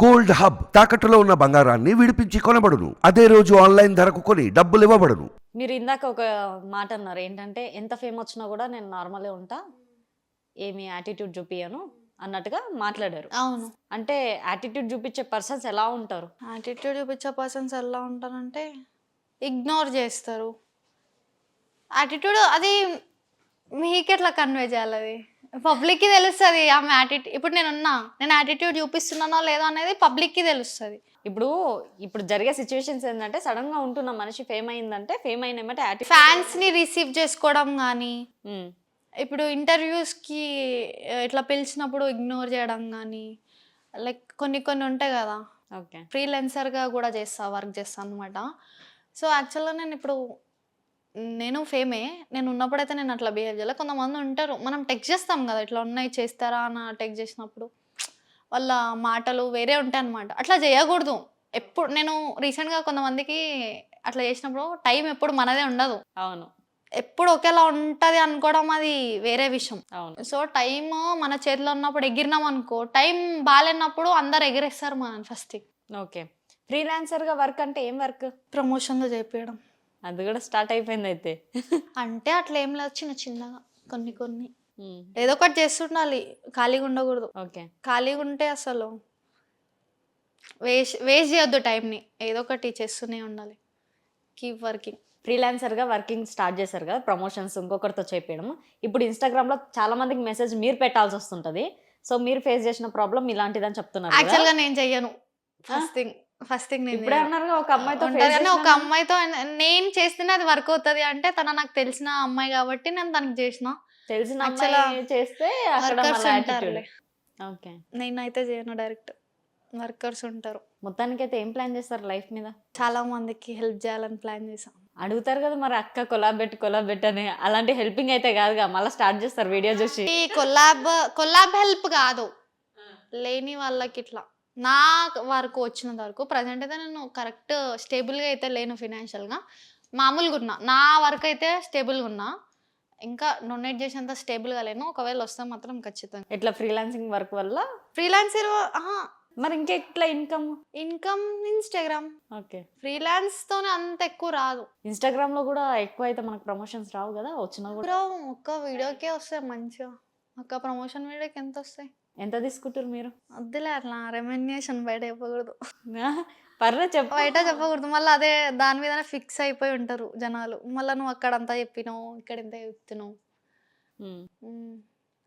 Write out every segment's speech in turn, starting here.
Gold hub తాకట్టులో ఉన్న బంగారాన్ని విడిపించి కొనబడును. అదే రోజు ఆన్లైన్ ధరకు కొని డబ్బులు ఇవ్వబడును. మీరు ఇందాక ఒక మాట అన్నారు. ఏంటంటే ఎంత ఫేమ్ వచ్చినా కూడా నేను నార్మలే ఉంటా ఏమి యాటిట్యూడ్ చూపియను అన్నట్టుగా మాట్లాడారు. అవును. అంటే యాటిట్యూడ్ చూపించే పర్సన్స్ ఎలా ఉంటారు? యాటిట్యూడ్ చూపించే పర్సన్స్ ఎలా ఉంటారంటే ఇగ్నోర్ చేస్తారు. యాటిట్యూడ్ అది మీకెట్లా కన్వే చేయాలి అది? పబ్లిక్కి తెలుస్తుంది ఆమె యాటిట్యూడ్ ఇప్పుడు నేను ఉన్నా నేను యాటిట్యూడ్ చూపిస్తున్నానో లేదో అనేది పబ్లిక్కి తెలుస్తుంది. ఇప్పుడు ఇప్పుడు జరిగే సిచ్యువేషన్స్ ఏంటంటే సడన్గా ఉంటున్న మనిషి ఫేమ్ అయిందంటే ఫేమ్ అయిన ఏమంటే యాటిట్యూడ్ ఫ్యాన్స్ని రిసీవ్ చేసుకోవడం కానీ ఇప్పుడు ఇంటర్వ్యూస్కి ఇట్లా పిలిచినప్పుడు ఇగ్నోర్ చేయడం కానీ లైక్ కొన్ని కొన్ని ఉంటాయి కదా. ఓకే. ఫ్రీలెన్సర్గా కూడా చేస్తా వర్క్ చేస్తాను అనమాట సో యాక్చువల్గా నేను ఇప్పుడు నేను ఫేమే నేను ఉన్నప్పుడైతే నేను అట్లా బిహేవ్ చేయాలి? కొంతమంది ఉంటారు. మనం టెక్స్ట్ చేస్తాం కదా ఇట్లా ఉన్నాయి చేస్తారా అని టెక్స్ట్ చేసినప్పుడు వాళ్ళ మాటలు వేరే ఉంటాయి అనమాట అట్లా చేయకూడదు. ఎప్పుడు నేను రీసెంట్గా కొంతమందికి అట్లా చేసినప్పుడు టైం ఎప్పుడు మనదే ఉండదు. అవును. ఎప్పుడు ఒకేలా ఉంటుంది అనుకోవడం అది వేరే విషయం. అవును. సో టైం మన చేతిలో ఉన్నప్పుడు ఎగిరినాం అనుకో టైం బాగాలేనప్పుడు అందరు ఎగిరేస్తారు మనం ఫస్ట్ ఓకే. ఫ్రీలాన్సర్గా వర్క్ అంటే ఏం వర్క్ ప్రమోషన్లో చేపించడం అది కూడా స్టార్ట్ అయిపోయింది అయితే. అంటే అట్లా ఏం లేదు చిన్న చిన్నగా కొన్ని కొన్ని. ఏదో ఒకటి చేస్తుండాలి ఖాళీగా ఉండకూడదు. ఓకే. ఖాళీగా ఉంటే అసలు వేస్ట్ వేస్ట్ చేయొద్దు టైంని. ఏదో ఒకటి చేస్తూనే ఉండాలి. కీప్ వర్కింగ్ ఫ్రీలాన్సర్గా వర్కింగ్ స్టార్ట్ చేశారు కదా ప్రమోషన్స్ ఇంకొకరితో చేపించడం ఇప్పుడు ఇన్స్టాగ్రామ్లో చాలా మందికి మెసేజ్ మీరు పెట్టాల్సి వస్తుంటది. సో మీరు ఫేస్ చేసిన ప్రాబ్లం ఇలాంటిదని చెప్తున్నారు? యాక్చువల్గా నేను చెయ్యను. ఫస్ట్ థింగ్ ఫస్ట్ థింగ్ నేను. అన్నారు ఒక అమ్మాయితో కానీ ఒక అమ్మాయితో నేను చేస్తేనే అది వర్క్ అవుతుంది అంటే తన నాకు తెలిసిన అమ్మాయి కాబట్టి నేను తనకి చేసిన. తెలిసిన అమ్మాయి చేస్తే. ఓకే. నేనైతే చేయను డైరెక్ట్ వర్కర్స్ ఉంటారు. మొత్తానికైతే ఏం ప్లాన్ చేస్తారు లైఫ్ మీద? చాలా మందికి హెల్ప్ చేయాలని ప్లాన్ చేసాం అడుగుతారు కదా మరి అక్క కొలాబ్ పెట్టు కొలాబ్ అని. అలాంటి హెల్పింగ్ అయితే కాదుగా మళ్ళీ స్టార్ట్ చేస్తారు వీడియో చూసి. ఈ కొల్లాబ్ కొల్లాబ్ హెల్ప్ కాదు. లేని వాళ్ళకి ఇట్లా. నా వరకు వచ్చినంత వరకు ప్రజెంట్ అయితే నేను కరెక్ట్ స్టేబుల్గా అయితే లేను ఫినాన్షియల్గా మామూలుగా ఉన్నా నా వర్క్ అయితే స్టేబుల్గా ఉన్నా. ఇంకా డొనేట్ చేసేంత స్టేబుల్గా లేను. ఒకవేళ వస్తే మాత్రం ఖచ్చితంగా. ఇట్లా ఫ్రీలాన్సింగ్ వర్క్ వల్ల? ఫ్రీలాన్సర్ మరి ఇంకెట్లా ఇన్కమ్ ఇన్కమ్ ఇన్స్టాగ్రామ్ ఓకే. ఫ్రీలాన్స్తోనే అంత ఎక్కువ రాదు. ఇన్స్టాగ్రామ్లో కూడా ఎక్కువ అయితే మనకు ప్రమోషన్స్ రావు కదా? వచ్చినా కూడా. ఒక్క వీడియోకే వస్తాయి మంచిగా. ఒక్క ప్రమోషన్ వీడియోకి ఎంత వస్తాయి? ఎంత తీసుకుంటారు మీరు? వద్దులే అట్లా రెమ్యునేషన్ బయట చెప్పకూడదు. పర్లే చెప్ప. బయట చెప్పకూడదు మళ్ళీ అదే దాని మీదనే ఫిక్స్ అయిపోయి ఉంటారు జనాలు. మళ్ళీ నువ్వు అక్కడ అంతా చెప్పినావు ఇక్కడ ఇంత చెప్తున్నావు.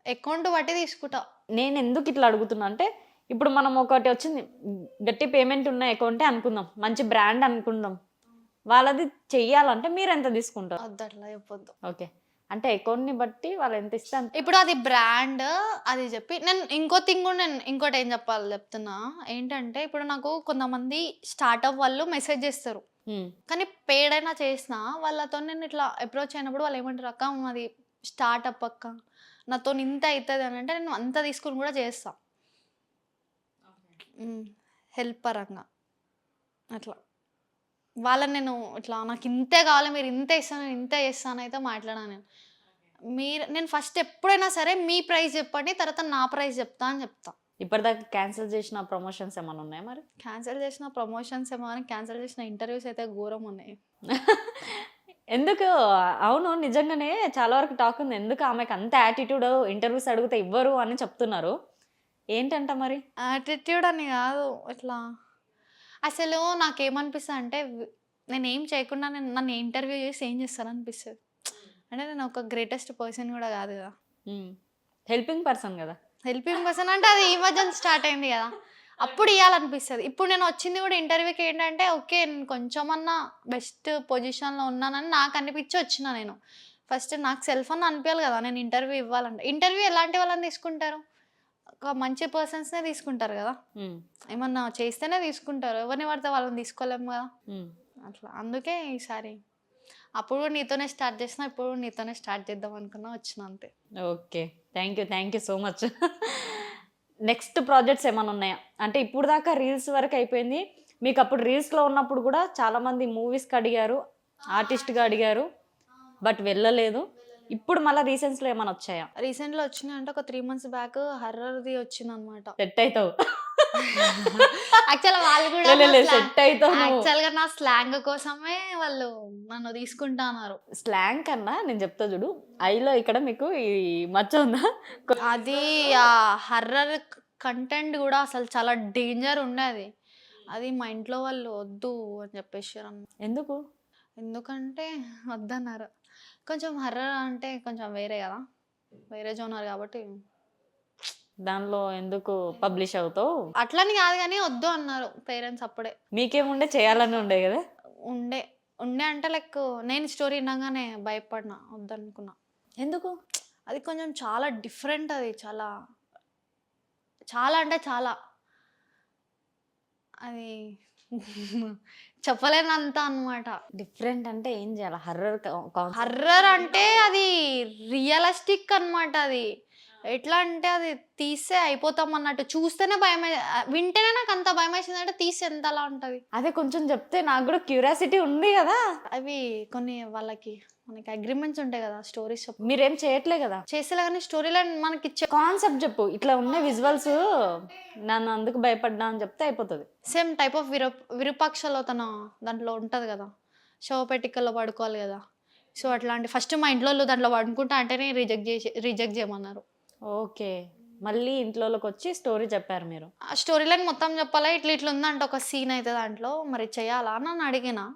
అకౌంట్ బట్టి తీసుకుంటా. నేను ఎందుకు ఇట్లా అడుగుతున్నా అంటే ఇప్పుడు మనం ఒకటి వచ్చింది గట్టి పేమెంట్ ఉన్న అకౌంటే అనుకుందాం మంచి బ్రాండ్ అనుకుందాం. వాళ్ళది చెయ్యాలంటే మీరు ఎంత తీసుకుంటారు? వద్దు అట్లా చెప్పొద్దు. ఓకే. అంటే అకౌంట్ని బట్టి వాళ్ళు ఎంత ఇస్తే అంత ఇప్పుడు అది బ్రాండ్ అది చెప్పి నేను ఇంకో థింగ్ కూడా నేను ఇంకోటి ఏం చెప్పాలి చెప్తున్నా? ఏంటంటే ఇప్పుడు నాకు కొంతమంది స్టార్ట్అప్ వాళ్ళు మెసేజ్ చేస్తారు. కానీ పేడ్ అయినా చేసిన వాళ్ళతో నేను ఇట్లా అప్రోచ్ అయినప్పుడు వాళ్ళు ఏమంటారు అక్క మాది స్టార్ట్అప్ అక్క. నాతో ఇంత అవుతుంది అని అంటే నేను అంత తీసుకుని కూడా చేస్తా. హెల్ప్ పరంగా. అట్లా. వాళ్ళని నేను ఇట్లా నాకు ఇంతే కావాలి మీరు ఇంత ఇస్తాను నేను ఇంత చేస్తాను అయితే మాట్లాడాను నేను. మీరు నేను ఫస్ట్ ఎప్పుడైనా సరే మీ ప్రైస్ చెప్పండి తర్వాత నా ప్రైస్ చెప్తా అని చెప్తా. ఇప్పటిదాకా క్యాన్సిల్ చేసిన ప్రమోషన్స్ ఏమైనా ఉన్నాయా మరి? క్యాన్సిల్ చేసిన ప్రమోషన్స్ ఏమో కానీ క్యాన్సిల్ చేసిన ఇంటర్వ్యూస్ అయితే ఘోరం ఉన్నాయి. ఎందుకు? అవును నిజంగానే చాలా వరకు టాక్ ఉంది. ఎందుకు ఆమెకు అంత యాటిట్యూడ్ ఇంటర్వ్యూస్ అడిగితే ఇవ్వరు అని చెప్తున్నారు. ఏంటంట మరి? యాటిట్యూడ్ అని కాదు ఇట్లా అసలు నాకేమనిపిస్తుంది అంటే నేను ఏం చేయకుండా నేను నన్ను ఇంటర్వ్యూ చేసి ఏం చేస్తాను అనిపిస్తుంది అంటే నేను ఒక గ్రేటెస్ట్ పర్సన్ కూడా కాదు కదా. హెల్పింగ్ పర్సన్ కదా. హెల్పింగ్ పర్సన్ అంటే అది ఈ మధ్యన స్టార్ట్ అయింది కదా. అప్పుడు ఇవ్వాలనిపిస్తుంది ఇప్పుడు నేను వచ్చింది కూడా ఇంటర్వ్యూకి ఏంటంటే ఓకే నేను కొంచెమన్నా బెస్ట్ పొజిషన్లో ఉన్నానని నాకు అనిపించి వచ్చిన నేను. ఫస్ట్ నాకు సెల్ఫ్ అన్న అనిపించాలి కదా నేను ఇంటర్వ్యూ ఇవ్వాలంటే. ఇంటర్వ్యూ ఎలాంటి వాళ్ళని తీసుకుంటారు? ఒక మంచి పర్సన్స్నే తీసుకుంటారు కదా. ఏమన్నా చేస్తేనే తీసుకుంటారు. ఎవరిని పడితే వాళ్ళని తీసుకోలేము కదా. అట్లా. అందుకే ఈసారి అప్పుడు నీతోనే స్టార్ట్ చేసిన ఇప్పుడు నీతోనే స్టార్ట్ చేద్దాం అనుకున్నా వచ్చిన అంతే. Okay. Thank you thank you so much next projects ఏమైనా ఉన్నాయా? అంటే ఇప్పుడు దాకా రీల్స్ వరకు అయిపోయింది. మీకు అప్పుడు రీల్స్లో ఉన్నప్పుడు కూడా చాలామంది మూవీస్కి అడిగారు ఆర్టిస్ట్గా అడిగారు బట్ వెళ్ళలేదు. ఇప్పుడు మళ్ళీ రీసెంట్స్లో ఏమైనా వచ్చాయా? రీసెంట్లో వచ్చినాయి అంటే ఒక త్రీ మంత్స్ బ్యాక్ హర్రర్ది వచ్చింది అనమాట సెట్ అవుతావు యాక్చువల్ వాళ్ళు కూడా సెట్ అవుతావు. యాక్చువల్గా నా స్లాంగ్ కోసమే వాళ్ళు నన్ను తీసుకుంటా అన్నారు. స్లాంగ్ కన్నా నేను చెప్తా చూడు ఐలో ఇక్కడ మీకు ఈ మచ్చ ఉందా? అది హర్రర్ కంటెంట్ కూడా అసలు చాలా డేంజర్ ఉండేది అది. మా ఇంట్లో వాళ్ళు వద్దు అని చెప్పేసారు ఎందుకు? ఎందుకంటే వద్దన్నారు. కొంచెం హర్రర్ అంటే కొంచెం వేరే కదా? వేరే జోనర్ కాబట్టి. దానిలో ఎందుకు పబ్లిష్ అవుతావు? అట్లని కాదు కానీ వద్దు అన్నారు పేరెంట్స్ అప్పుడే. మీకేముండే చేయాలని ఉండే కదా? ఉండే. ఉండే అంటే లైక్ నేను స్టోరీ వినగానే భయపడినా వద్దనుకున్నా. ఎందుకు? అది కొంచెం చాలా డిఫరెంట్ అది చాలా. చాలా అంటే చాలా. అది చెప్పలేనంత అన్నమాట. డిఫరెంట్ అంటే ఏం చేయాలి? హర్రర్ హర్రర్ అంటే అది రియలిస్టిక్ అన్నమాట అది. ఎట్లా అంటే అది తీస్తే అయిపోతాం అన్నట్టు. చూస్తేనే భయం వింటేనే నాకు అంత భయం వేసింది అంటే తీస్తే ఎంత అలా ఉంటుంది? అదే కొంచెం చెప్తే నాకు కూడా క్యూరియాసిటీ ఉంది కదా. అవి కొన్ని వాళ్ళకి మనకి అగ్రిమెంట్స్ ఉంటాయి కదా స్టోరీస్ మీరేం చేయట్లే కదా? చేసేలా కానీ స్టోరీ లైన్ మనకి ఇచ్చే కాన్సెప్ట్ చెప్పు. ఇట్లా ఉన్న విజువల్స్ నన్ను అందుకు భయపడ్డా అని చెప్తే అయిపోతుంది. సేమ్ టైప్ ఆఫ్ విరు విరూపాక్షలో తన దాంట్లో ఉంటుంది కదా. శవపెట్టికల్లో పడుకోవాలి కదా. సో అట్లాంటి ఫస్ట్ మా ఇంట్లో దాంట్లో పడుకుంటా అంటేనే రిజెక్ట్ చేసి రిజెక్ట్ చేయమన్నారు. ఓకే. మళ్ళీ ఇంట్లోకి వచ్చి స్టోరీ చెప్పారు మీరు? ఆ స్టోరీ లైన్ మొత్తం చెప్పాలా? ఇట్లా ఇట్లా ఉందంట ఒక సీన్ అయితే దాంట్లో. మరి చేయాలా? అని నన్ను అడిగిన.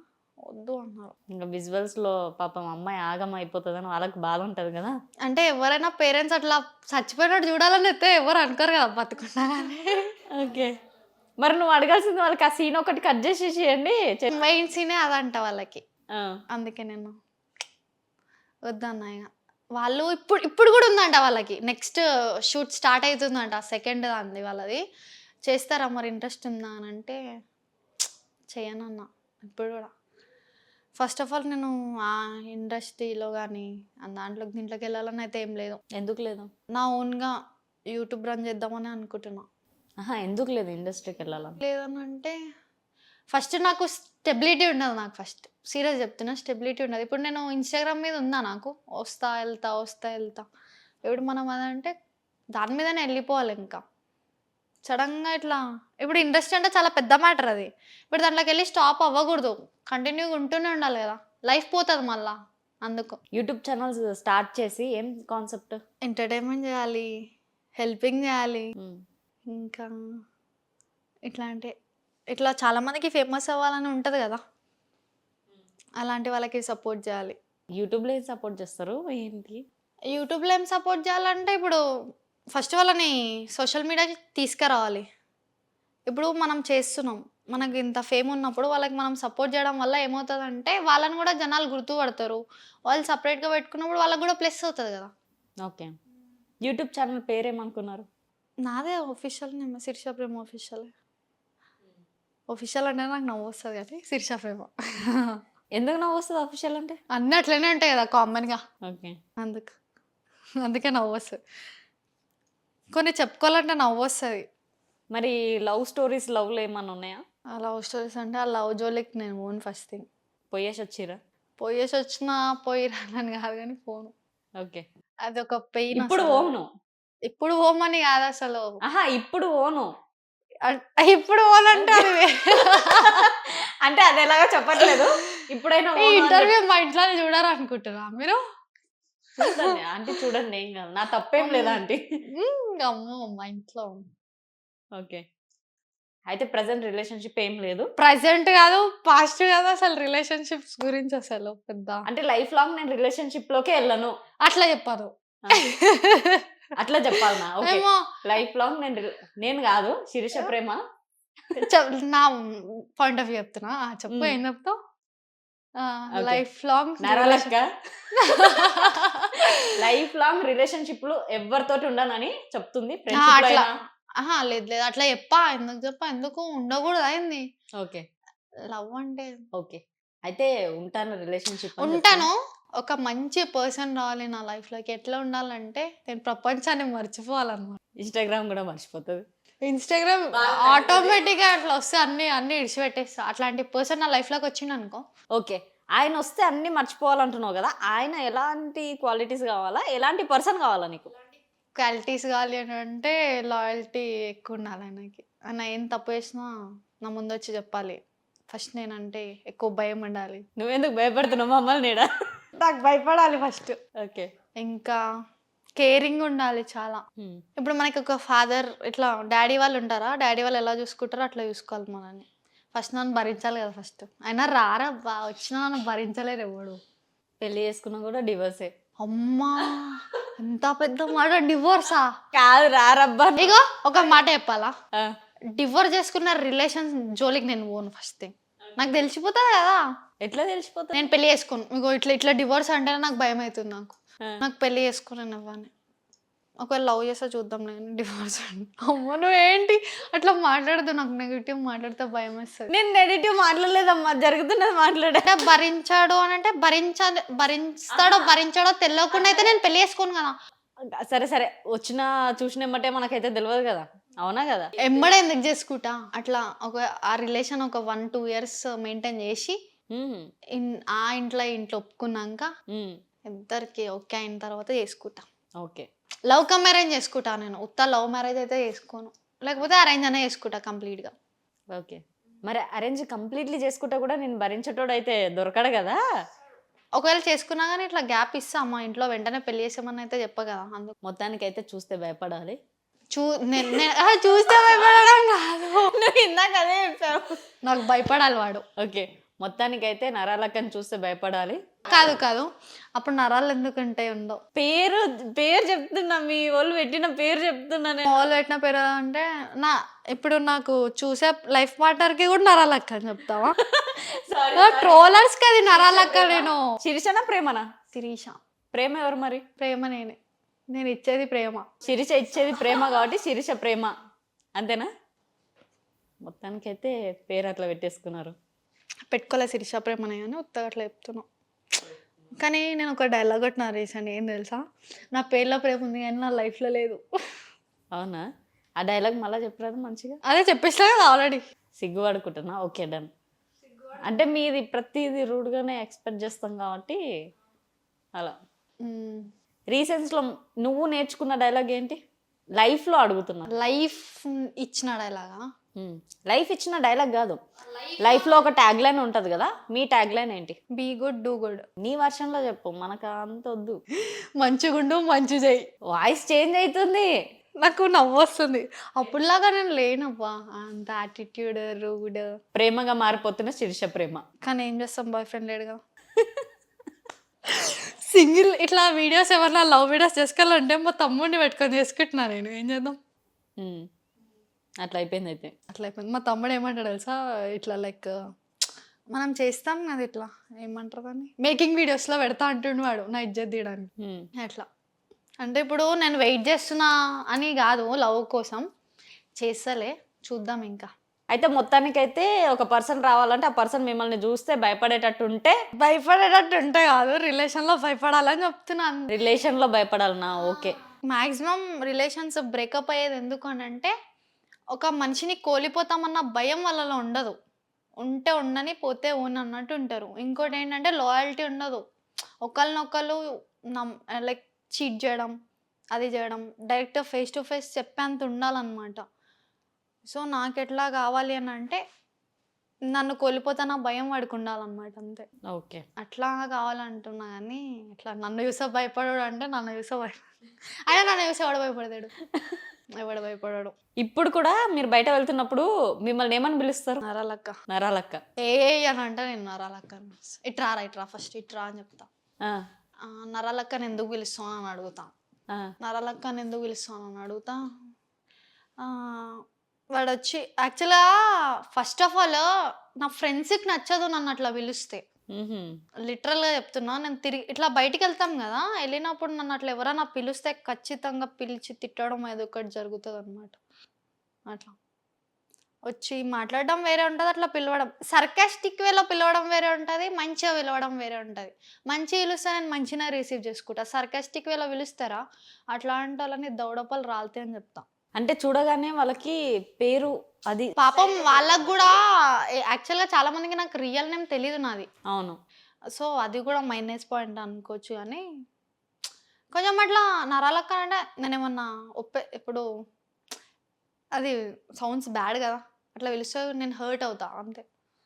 వద్దు అన్నారు ఇంకా విజువల్స్లో పాపం అమ్మాయి ఆగం అయిపోతుందని వాళ్ళకి బాధ ఉంటది కదా. అంటే ఎవరైనా పేరెంట్స్ అట్లా చచ్చిపోయినట్టు చూడాలని అయితే ఎవరు అనుకోరు కదా బతుకున్నా కానీ ఓకే. మరి నువ్వు అడగాల్సింది వాళ్ళకి ఆ సీన్ ఒకటి కట్ చేసేసేయండి. చెప్- మెయిన్ సీనే అదంట వాళ్ళకి. అందుకే నేను వద్దన్నా ఇక వాళ్ళు ఇప్పుడు ఇప్పుడు కూడా ఉందంట వాళ్ళకి. నెక్స్ట్ షూట్ స్టార్ట్ అవుతుందంట సెకండ్ అంది వాళ్ళది. చేస్తారా మరి ఇంట్రెస్ట్ ఉందా అని అంటే చేయనన్నా. ఇప్పుడు కూడా. ఫస్ట్ ఆఫ్ ఆల్ నేను ఆ ఇండస్ట్రీలో కానీ దాంట్లో దీంట్లోకి వెళ్ళాలని అయితే ఏం లేదు. ఎందుకు లేదు? నా ఓన్గా యూట్యూబ్ రన్ చేద్దామని అనుకుంటున్నా. ఆహా ఎందుకు లేదు ఇండస్ట్రీకి వెళ్ళాలని? లేదని అంటే ఫస్ట్ నాకు స్టెబిలిటీ ఉండదు నాకు ఫస్ట్. సీరియస్ చెప్తున్నా స్టెబిలిటీ ఉండదు. ఇప్పుడు నేను ఇన్స్టాగ్రామ్ మీద ఉందా నాకు? వస్తా వెళ్తా వస్తా వెళ్తా. ఇప్పుడు మనం అదంటే దాని మీదనే వెళ్ళిపోవాలి ఇంకా. సడన్గా ఇట్లా ఇప్పుడు ఇండస్ట్రీ అంటే చాలా పెద్ద మ్యాటర్ అది. ఇప్పుడు దాంట్లోకి వెళ్ళి స్టాప్ అవ్వకూడదు. కంటిన్యూగా ఉంటూనే ఉండాలి కదా. లైఫ్ పోతుంది మళ్ళా అందుకు. యూట్యూబ్ ఛానల్స్ స్టార్ట్ చేసి ఏం కాన్సెప్ట్? ఎంటర్టైన్మెంట్ చేయాలి హెల్పింగ్ చేయాలి. ఇంకా ఇట్లా అంటే ఇట్లా చాలా మందికి ఫేమస్ అవ్వాలని ఉంటుంది కదా. అలాంటి వాళ్ళకి సపోర్ట్ చేయాలి. యూట్యూబ్లో ఏం సపోర్ట్ చేస్తారు? ఏంటి? యూట్యూబ్లో ఏం సపోర్ట్ చేయాలంటే ఇప్పుడు ఫస్ట్ వాళ్ళని సోషల్ మీడియాకి తీసుకురావాలి. ఇప్పుడు మనం చేస్తున్నాం. మనకి ఇంత ఫేమ్ ఉన్నప్పుడు వాళ్ళకి మనం సపోర్ట్ చేయడం వల్ల ఏమవుతుందంటే వాళ్ళని కూడా జనాలు గుర్తుపడతారు. వాళ్ళు సపరేట్గా పెట్టుకున్నప్పుడు వాళ్ళకి కూడా ప్లస్ అవుతుంది కదా. ఓకే. యూట్యూబ్ ఛానల్ పేరేమనుకున్నారు? నాదే official name Shirsha Prema official official అంటే నాకు నవ్వు వస్తుంది కానీ శిర్ష ప్రేమ. ఎందుకు నవ్వు వస్తుంది అఫీషియల్ అంటే? అన్నీ అట్లనే ఉంటాయి కదా కామన్గా ఓకే. అందుకు. అందుకే నవ్వు వస్తుంది. కొన్ని చెప్పుకోవాలంటే నవ్వు వస్తుంది మరి లవ్ స్టోరీస్ లవ్లో ఏమన్నా ఉన్నాయా? ఆ లవ్ స్టోరీస్ అంటే ఆ లవ్ జోలికి నేను ఓన్ ఫస్ట్ థింగ్. పోయేసి వచ్చిరా పోయేసి వచ్చినా పోయి రానని కాదు కానీ పోను. ఓకే. అది ఒక పెయిన్ ఇప్పుడు ఓను ఇప్పుడు ఓమని కాదు అసలు. ఆహా ఇప్పుడు ఓను ఇప్పుడు ఓనంటే అది అంటే అది ఎలాగో చెప్పట్లేదు. ఇప్పుడైనా ఈ ఇంటర్వ్యూ మా ఇంట్లో చూడారు అనుకుంటున్నా మీరు? చూడండి ఆంటీ చూడండి ఏం కాదు నా తప్పేం లేదా ఆంటీ? మ్మ్, అమ్మో మా ఇంట్లో ఓకే. అయితే ప్రజెంట్ రిలేషన్షిప్ ఏం లేదు. ప్రజెంట్ కాదు పాస్ట్ కాదు అసలు రిలేషన్షిప్స్ గురించి అసలు పెద్ద అంటే లైఫ్ లాంగ్ నేను రిలేషన్షిప్ లోకే వెళ్ళను అట్లా చెప్పారు. అట్లా చెప్పాలనా? ఓకే. లైఫ్ లాంగ్ నేను నేను కాదు శిరీష ప్రేమ. నా పాయింట్ ఆఫ్ వ్యూ చెప్తున్నా. చెప్పు. ఏం చెప్తావు. లైఫ్ లాంగ్ నరలక్క. లైఫ్ లాంగ్ రిలేషన్షిప్లో ఎవరితోటి ఉండనని చెప్తుంది అట్లా. లేదు లేదు. అట్లా చెప్పా. ఎందుకు చెప్పా? ఎందుకు ఉండకూడదు అయింది. ఓకే. లవ్ అంటే ఓకే. అయితే ఉంటాను రిలేషన్షిప్ ఉంటాను. ఒక మంచి పర్సన్ రావాలి నా లైఫ్లోకి ఎట్లా ఉండాలంటే నేను ప్రపంచాన్ని మర్చిపోవాలన్నమాట. ఇన్స్టాగ్రామ్ కూడా మర్చిపోతుంది. ఇన్స్టాగ్రామ్ ఆటోమేటిక్గా అట్లా వస్తే అన్ని అన్ని ఇడిచిపెట్టేస్తా. అట్లాంటి పర్సన్ నా లైఫ్లోకి వచ్చిండు అనుకో. ఓకే. ఆయన వస్తే అన్ని మర్చిపోవాలంటున్నావు కదా ఆయన ఎలాంటి క్వాలిటీస్ కావాలా? ఎలాంటి పర్సన్ కావాలా నీకు? క్వాలిటీస్ కావాలి అని అంటే లాయల్టీ ఎక్కువ ఉండాలి ఆయనకి. ఆయన ఏం తప్పు చేసినా నా ముందు వచ్చి చెప్పాలి. ఫస్ట్ నేనంటే ఎక్కువ భయం ఉండాలి. నువ్వెందుకు భయపడుతున్నావు మమ్మల్ని నీడా? నాకు భయపడాలి ఫస్ట్ ఓకే. ఇంకా కేరింగ్ ఉండాలి చాలా. ఇప్పుడు మనకి ఒక ఫాదర్ ఇట్లా డాడీ వాళ్ళు ఉంటారా? డాడీ వాళ్ళు ఎలా చూసుకుంటారో అట్లా చూసుకోవాలి మనల్ని. ఫస్ట్ నన్ను భరించాలి కదా ఫస్ట్. అయినా రారా వచ్చినా నన్ను భరించలేరు ఎవడు పెళ్ళి చేసుకున్నా కూడా డివోర్సే అమ్మా ఎంత పెద్ద మాట డివోర్సా కాదు రారబ్బా. ఇగో ఒక మాట చెప్పాలా? డివోర్స్ చేసుకున్న రిలేషన్ జోలికి నేను పోను ఫస్ట్. థింగ్ నాకు తెలిసిపోతుంది కదా. ఎట్లా తెలిసిపోతుంది? నేను పెళ్ళి చేసుకోను ఇగో ఇట్లా ఇట్లా డివోర్స్ అంటేనే నాకు భయం అవుతుంది నాకు. నాకు పెళ్ళి చేసుకున్నాను ఇవ్వని ఒకవేళ లవ్ చేస్తే చూద్దాం నేను డివోర్స్ అండి అమ్మ నువ్వేంటి? అట్లా మాట్లాడదు నాకు నెగిటివ్ మాట్లాడితే భయం వేస్తుంది. నేను నెగిటివ్ మాట్లాడలేదమ్మా జరుగుతున్నది మాట్లాడా. భరించాడు అని అంటే భరించాలి భరిస్తాడో భరించాడో తెలియకుండా అయితే నేను పెళ్ళి చేసుకోను కదా. సరే సరే. వచ్చిన చూసిన ఎమ్మటే మనకైతే తెలియదు కదా. అవునా కదా? ఎమ్మడే ఎందుకు చేసుకుంటా? అట్లా ఒక ఆ రిలేషన్ ఒక వన్ టూ ఇయర్స్ మెయింటైన్ చేసి ఆ ఇంట్లో ఇంట్లో ఒప్పుకున్నాక ఇద్దరికి ఓకే అయిన తర్వాత చేసుకుంటా. ఓకే. లవ్ కమ్ మ్యారేజ్ చేసుకుంటా నేను. ఉత్త లవ్ మ్యారేజ్ అయితే చేసుకోను. లేకపోతే అరేంజ్ అనే చేసుకుంటా కంప్లీట్గా. ఓకే. మరి అరేంజ్ కంప్లీట్లీ చేసుకుంటా కూడా నేను భరించేటోడు అయితే దొరకడు కదా? ఒకవేళ చేసుకున్నా కానీ ఇట్లా గ్యాప్ ఇస్తా అమ్మ. ఇంట్లో వెంటనే పెళ్ళి చేసామని అయితే చెప్ప కదా అందుకు. మొత్తానికి అయితే చూస్తే భయపడాలి. చూ చూస్తే భయపడడం కాదు. నువ్వు ఇందాక అదే చెప్పావు. నాకు భయపడాలి వాడు. ఓకే. మొత్తానికి అయితే నరాలక్కని చూస్తే భయపడాలి. కాదు కాదు. అప్పుడు నరాలు ఎందుకంటే ఉండవు. పేరు పేరు చెప్తున్నా మీ వాళ్ళు పెట్టిన పేరు చెప్తున్నా నేను. మామూలు పెట్టిన పేరు అంటే నా ఇప్పుడు నాకు చూసే లైఫ్ పార్ట్నర్కి కూడా నరాలక్క అని చెప్తావా? ట్రోలర్స్కి అది నరాలక్క నేను. శిరీషనా ప్రేమనా? శిరీష. ప్రేమ ఎవరు మరి? ప్రేమ నేనే. నేను ఇచ్చేది ప్రేమ. శిరీష ఇచ్చేది ప్రేమ కాబట్టి శిరీష ప్రేమ. అంతేనా? మొత్తానికి అయితే పేరు అట్లా పెట్టేసుకున్నారు. పెట్టుకోలే శిరీష ప్రేమనే అని ఉత్తగా అట్లా చెప్తున్నావు కానీ నేను ఒక డైలాగ్ కొట్టిన రీసెంట్ ఏం తెలుసా? నా పేర్లో ప్రేమ ఉంది కానీ నా లైఫ్లో లేదు. అవునా? ఆ డైలాగ్ మళ్ళీ చెప్పరాదు మంచిగా? అదే చెప్పేసా కదా ఆల్రెడీ సిగ్గుపడుకుంటున్నా? ఓకే డన్ అంటే మీది ప్రతిదీ రూడ్గానే ఎక్స్పెక్ట్ చేస్తాం కాబట్టి అలా. రీసెంట్స్లో నువ్వు నేర్చుకున్న డైలాగ్ ఏంటి? లైఫ్లో అడుగుతున్నా. లైఫ్ ఇచ్చిన డైలాగా లైఫ్ ఇచ్చిన డైలాగ్ కాదు. లైఫ్లో ఒక ట్యాగ్ లైన్ ఉంటుంది కదా మీ ట్యాగ్ లైన్ ఏంటి? బీ గుడ్ డూ గుడ్ నీ వర్షన్లో చెప్పు మనకు అంత వద్దు. మంచిగుండు మంచి చేయి వాయిస్ చేంజ్ అవుతుంది. నాకు నవ్వు వస్తుంది. అప్పుడులాగా నేను లేనబ్బా అంత యాటిట్యూడ్ రూడ్ ప్రేమగా మారిపోతున్న శిరీష ప్రేమ. కానీ ఏం చేస్తాం బాయ్ ఫ్రెండ్ లేడుగా? సింగిల్ ఇట్లా వీడియోస్ ఎవరన్నా లవ్ వీడియోస్ చేసుకోవాలంటే మా తమ్ముడిని పెట్టుకొని చేసుకుంటున్నా నేను. ఏం చేద్దాం. అట్లా అయిపోయింది అయితే. అట్లా అయిపోయింది. మా తమ్ముడు ఏమంటాడు తెలుసా? ఇట్లా లైక్ మనం చేస్తాం కదా ఇట్లా. ఏమంటారు దాన్ని? మేకింగ్ వీడియోస్లో పెడతా అంటుండు వాడు నా ఇజ్జత్ తీయడానికి. అట్లా. అంటే ఇప్పుడు నేను వెయిట్ చేస్తున్నా అని కాదు లవ్ కోసం చేస్తలే. చూద్దాం ఇంకా. అయితే మొత్తానికైతే ఒక పర్సన్ రావాలంటే ఆ పర్సన్ మిమ్మల్ని చూస్తే భయపడేటట్టు ఉంటే భయపడేటట్టు ఉంటే కాదు రిలేషన్లో భయపడాలని చెప్తున్నాను రిలేషన్లో భయపడాలనా? ఓకే. మ్యాక్సిమం రిలేషన్స్ బ్రేకప్ అయ్యేది ఎందుకు అని అంటే ఒక మనిషిని కోల్పోతామన్న భయం వాళ్ళలో ఉండదు. ఉంటే ఉండని పోతే ఓన్ అన్నట్టు ఉంటారు. ఇంకోటి ఏంటంటే లాయల్టీ ఉండదు. ఒకళ్ళనొకళ్ళు నమ్ లైక్ చీట్ చేయడం అది చేయడం డైరెక్ట్ ఫేస్ టు ఫేస్ చెప్పేంత ఉండాలన్నమాట. సో నాకు ఎట్లా కావాలి అని అంటే నన్ను కోల్పోతానా భయం వాడికి ఉండాలన్నమాట అంతే. ఓకే. అట్లా కావాలంటున్నా కానీ ఇట్లా నన్ను చూసా భయపడాడు అంటే నన్ను చూసా భయపడ అయినా నన్ను చూసి ఎవడు భయపడతాడు? ఎవడు భయపడాడు? ఇప్పుడు కూడా మీరు బయట వెళ్తున్నప్పుడు మిమ్మల్ని ఏమని పిలుస్తారు? నరాలక్క. నరాలక్క. ఏ అని అంటే నేను నరాలక్క అని. ఇట్రా రా ఇట్రా ఫస్ట్ ఇట్రా అని చెప్తా. ఆ, నరాలక్కని ఎందుకు పిలుస్తావు అని అడుగుతా. నరాలక్కని ఎందుకు పిలుస్తాను అని అడుగుతా. వాడు వచ్చి యాక్చువల్గా ఫస్ట్ ఆఫ్ ఆల్ నా ఫ్రెండ్స్కి నచ్చదు నన్ను అట్లా పిలిస్తే. లిటరల్గా చెప్తున్నా నేను తిరిగి ఇట్లా బయటికి వెళ్తాం కదా వెళ్ళినప్పుడు నన్ను అట్లా ఎవరైనా పిలిస్తే ఖచ్చితంగా పిలిచి తిట్టడం ఏదో ఒకటి జరుగుతుంది అనమాట అట్లా. వచ్చి మాట్లాడడం వేరే ఉంటుంది అట్లా పిలవడం. సర్కాస్టిక్ వేలో పిలవడం వేరే ఉంటుంది మంచిగా పిలవడం వేరే ఉంటుంది. మంచి పిలుస్తే నేను మంచిగా రిసీవ్ చేసుకుంటా. సర్కాస్టిక్ వేలో పిలుస్తారా? అట్లాంటి వాళ్ళని దౌడపలు రాలితే అని చెప్తా. అంటే చూడగానే వాళ్ళకి పేరు అది పాపం వాళ్ళకు కూడా యాక్చువల్గా చాలా మందికి నాకు రియల్ నేమ్ తెలియదు నాది. అవును. సో అది కూడా మైనస్ పాయింట్ అనుకోవచ్చు కానీ కొంచెం అట్లా నరాలక్క అంటే నేనేమన్నా ఒప్పే ఇప్పుడు అది సౌండ్స్ బ్యాడ్ కదా. అట్లా పిలిస్తే నేను హర్ట్ అవుతా అంతే.